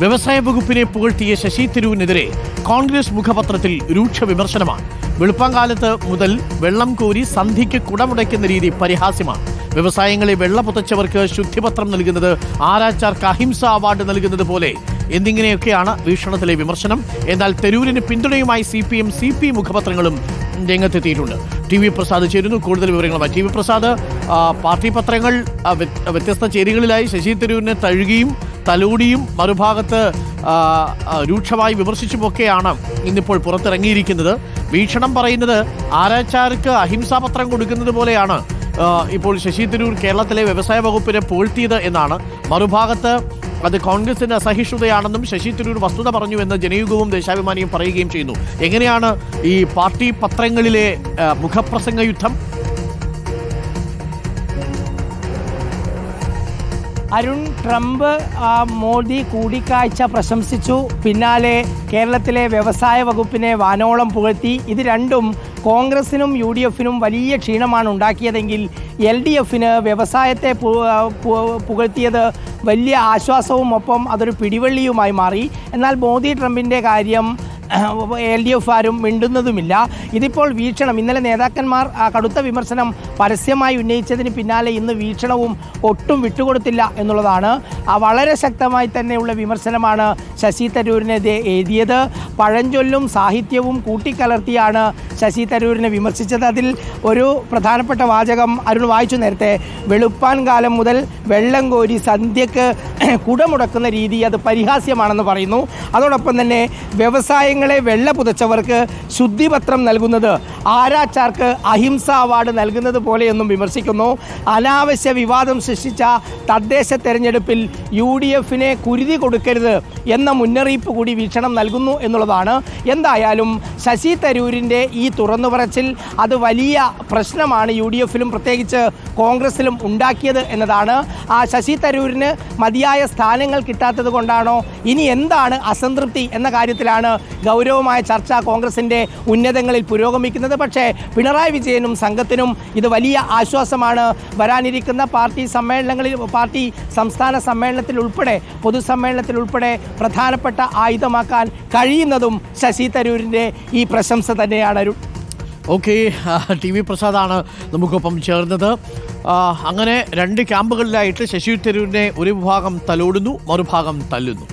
വ്യവസായ വകുപ്പിനെ പുകഴ്ത്തിയ ശശി തരൂരിനെതിരെ കോൺഗ്രസ് മുഖപത്രത്തിൽ രൂക്ഷ വിമർശനമാണ്. വെളുപ്പാങ്കാലത്ത് മുതൽ വെള്ളം കോരി സന്ധിക്ക് കുടമുടയ്ക്കുന്ന രീതി പരിഹാസ്യമാണ്. വ്യവസായങ്ങളെ വെള്ള പുതച്ചവർക്ക് ശുദ്ധിപത്രം നൽകുന്നത് ആരാച്ചാർക്ക് അഹിംസ അവാർഡ് നൽകുന്നത് പോലെ. എന്നിങ്ങനെയൊക്കെയാണ് വീക്ഷണത്തിലെ വിമർശനം. എന്നാൽ തെരൂരിന് പിന്തുണയുമായി C P M C P മുഖപത്രങ്ങളും രംഗത്തെത്തിയിട്ടുണ്ട്. ടി വി പ്രസാദ് ചേരുന്നു. കൂടുതൽ വിവരങ്ങളുമായി ടി വി പ്രസാദ്. പാർട്ടി പത്രങ്ങൾ വ്യത്യസ്ത ചേരികളിലായി ശശി തരൂരിനെ തഴുകിയും തലോടിയും മറുഭാഗത്ത് രൂക്ഷമായി വിമർശിച്ചുമൊക്കെയാണ് ഇന്നിപ്പോൾ പുറത്തിറങ്ങിയിരിക്കുന്നത്. വീക്ഷണം പറയുന്നത് ആരാച്ചാർക്ക് അഹിംസാപത്രം കൊടുക്കുന്നത് പോലെയാണ്. ഇപ്പോൾ ശശി തരൂർ കേരളത്തിലെ വ്യവസായ വകുപ്പിനെ പൂഴ്ത്തിയത് എന്നാണ്. മറുഭാഗത്ത് അത് കോൺഗ്രസിന്റെ അസഹിഷ്ണുതയാണെന്നും ശശി തരൂർ വസ്തുത പറഞ്ഞു എന്ന് ജനയുഗവും ദേശാഭിമാനിയും പറയുകയും ചെയ്യുന്നു. എങ്ങനെയാണ് ഈ പാർട്ടി പത്രങ്ങളിലെ മുഖപ്രസംഗ യുദ്ധം? അരുൺ ട്രംപ് മോദി കൂടിക്കാഴ്ച പ്രശംസിച്ചു. പിന്നാലെ കേരളത്തിലെ വ്യവസായ വകുപ്പിനെ വാനോളം പുകഴ്ത്തി. ഇത് രണ്ടും കോൺഗ്രസിനും യു ഡി എഫിനും വലിയ ക്ഷീണമാണ് ഉണ്ടാക്കിയതെങ്കിൽ എൽ ഡി എഫിന് വ്യവസായത്തെ പുകഴ്ത്തിയത് വലിയ ആശ്വാസവും ഒപ്പം അതൊരു പിടിവള്ളിയുമായി മാറി. എന്നാൽ മോദി ട്രംപിന്റെ കാര്യം എൽ ഡി എഫ് ആരും മിണ്ടുന്നതുമില്ല. ഇതിപ്പോൾ വീക്ഷണം. ഇന്നലെ നേതാക്കന്മാർ കടുത്ത വിമർശനം പരസ്യമായി ഉന്നയിച്ചതിന് പിന്നാലെ ഇന്ന് വീക്ഷണവും ഒട്ടും വിട്ടുകൊടുത്തില്ല എന്നുള്ളതാണ്. വളരെ ശക്തമായി തന്നെയുള്ള വിമർശനമാണ് ശശി തരൂരിനെതിരെ എഴുതിയത്. പഴഞ്ചൊല്ലും സാഹിത്യവും കൂട്ടിക്കലർത്തിയാണ് ശശി തരൂരിനെ വിമർശിച്ചത്. അതിൽ ഒരു പ്രധാനപ്പെട്ട വാചകം അരുൺ വായിച്ചു നേരത്തെ. വെളുപ്പാൻ കാലം മുതൽ വെള്ളം കോരി സന്ധ്യക്ക് കുടമുടക്കുന്ന രീതി അത് പരിഹാസ്യമാണെന്ന് പറയുന്നു. അതോടൊപ്പം തന്നെ വ്യവസായങ്ങളെ വെള്ള പുതച്ചവർക്ക് ശുദ്ധിപത്രം നൽകുന്നത് ആരാച്ചാർക്ക് അഹിംസ അവാർഡ് നൽകുന്നത് പോലെയെന്നും വിമർശിക്കുന്നു. അനാവശ്യ വിവാദം സൃഷ്ടിച്ച തദ്ദേശ തെരഞ്ഞെടുപ്പിൽ യു ഡി എഫിനെ കുരുതി കൊടുക്കരുത് എന്ന മുന്നറിയിപ്പ് കൂടി വീക്ഷണം നൽകുന്നു എന്നുള്ളതാണ്. എന്തായാലും ശശി തരൂരിന്റെ ഈ തുറന്നു പറച്ചിൽ അത് വലിയ പ്രശ്നമാണ് യു ഡി എഫിലും പ്രത്യേകിച്ച് കോൺഗ്രസിലും ഉണ്ടാക്കിയത് എന്നതാണ്. ആ ശശി തരൂരിന് മതിയായ സ്ഥാനങ്ങൾ കിട്ടാത്തത് കൊണ്ടാണോ? ഇനി എന്താണ് അസംതൃപ്തി എന്ന കാര്യത്തിലാണ് ഗൗരവമായ ചർച്ച കോൺഗ്രസിന്റെ ഉന്നതങ്ങളിൽ പുരോഗമിക്കുന്നത്. പക്ഷേ പിണറായി വിജയനും സംഘത്തിനും ഇത് വലിയ ആശ്വാസമാണ്. വരാനിരിക്കുന്ന പാർട്ടി സമ്മേളനങ്ങളിൽ പാർട്ടി സംസ്ഥാന സമ്മേളനത്തിൽ ഉൾപ്പെടെ പൊതുസമ്മേളനത്തിൽ ഉൾപ്പെടെ പ്രധാനപ്പെട്ട ആയുധമാക്കാൻ കഴിയുന്നതും ശശി തരൂരിന്റെ ഈ പ്രശംസ തന്നെയാണ് അരുൺ. ഓക്കെ ടി വി പ്രസാദാണ് നമുക്കൊപ്പം ചേർന്നത്. അങ്ങനെ രണ്ട് ക്യാമ്പുകളിലായിട്ട് ശശി തരൂരിനെ ഒരു വിഭാഗം തലോടുന്നു മറുഭാഗം തല്ലുന്നു.